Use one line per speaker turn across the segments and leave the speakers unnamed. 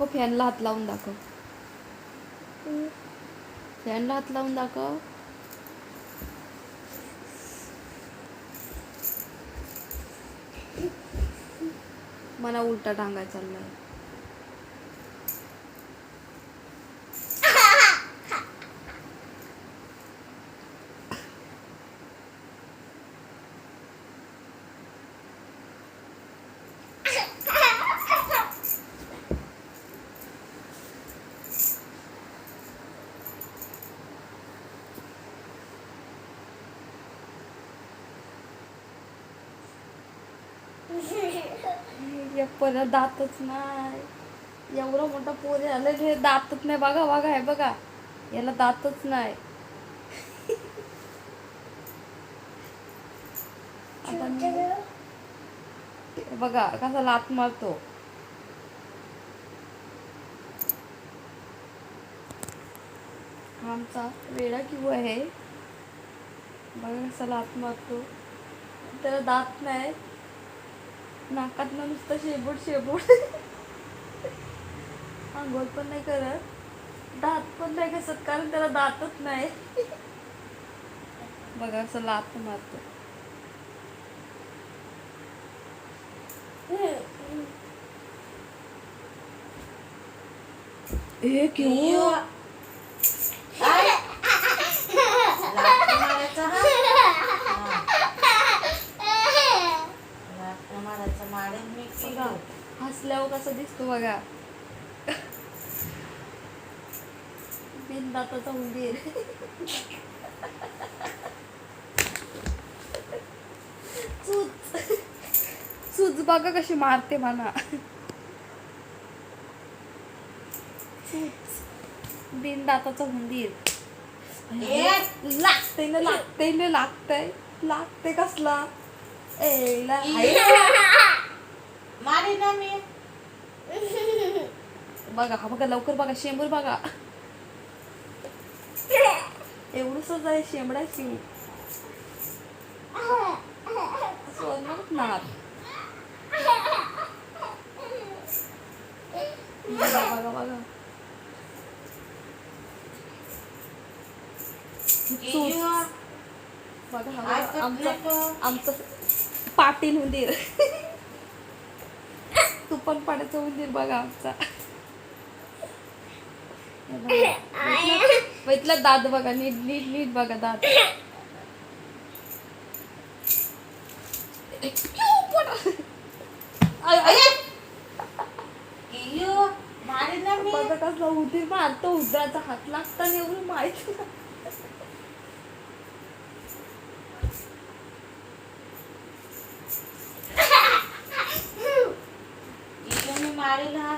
दाखव फॅनला हात लावून दाखव. फॅनला हात लावून दाखव. मला उलटा टांगाय चाललाय. एक परत दातच नाही. एवढा मोठा पोर झालं हे दातच नाही. बघा बघा आहे बघा. याला दातच नाही. बघा कसा लात मारतो. आमचा वेडा किंवा आहे. बघा कसा लात मारतो. त्याला दात नाही. नाकात नुसतं शेबूट शेबूट आंघोळ पण नाही करत. दात पण नाही घसत कारण त्याला दातच नाही. बघा असं लात मारतो. ए क्यों बघा हसल्यावर कसं दिसतो बघा. बिनदाताचा उंदीर चूच चूच बघा कशी मारते मला. चूच बिनदाताचा उंदीर लागते ना लागते ना लागतंय. लागते कसला? ए.
मारी ना मी.
बघा हा बघा लवकर बघा शेंबूर बघा. एवढंच आहे शेंबडा बघा बघा बघा. बघा हा आमचा आमचं पाटील उंदीर. तू पण पाण्याचा उंदीर बघा आमचा. इथला दात बघा नीट नीट नीट बघा दात. बघा कसला उंदीर मारतो उंदराचा हात लागता एवढं माहीत
इयो मी मारेल हा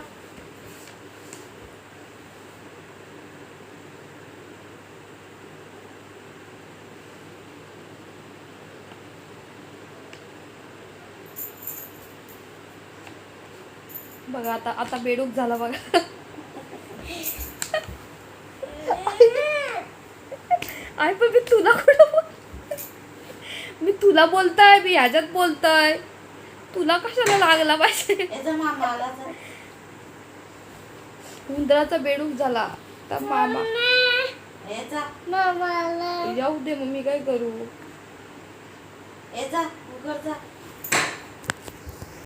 बघा आता आता बेडूक झाला बघा. आई पण मी तुला कुठं मी तुला बोलताय मी ह्याच्यात बोलताय. तुला कशाला लागला पाहिजे? उंदराचा बेडूक झाला. तर मामा.
याचा
जाऊ दे मग मी काय करू?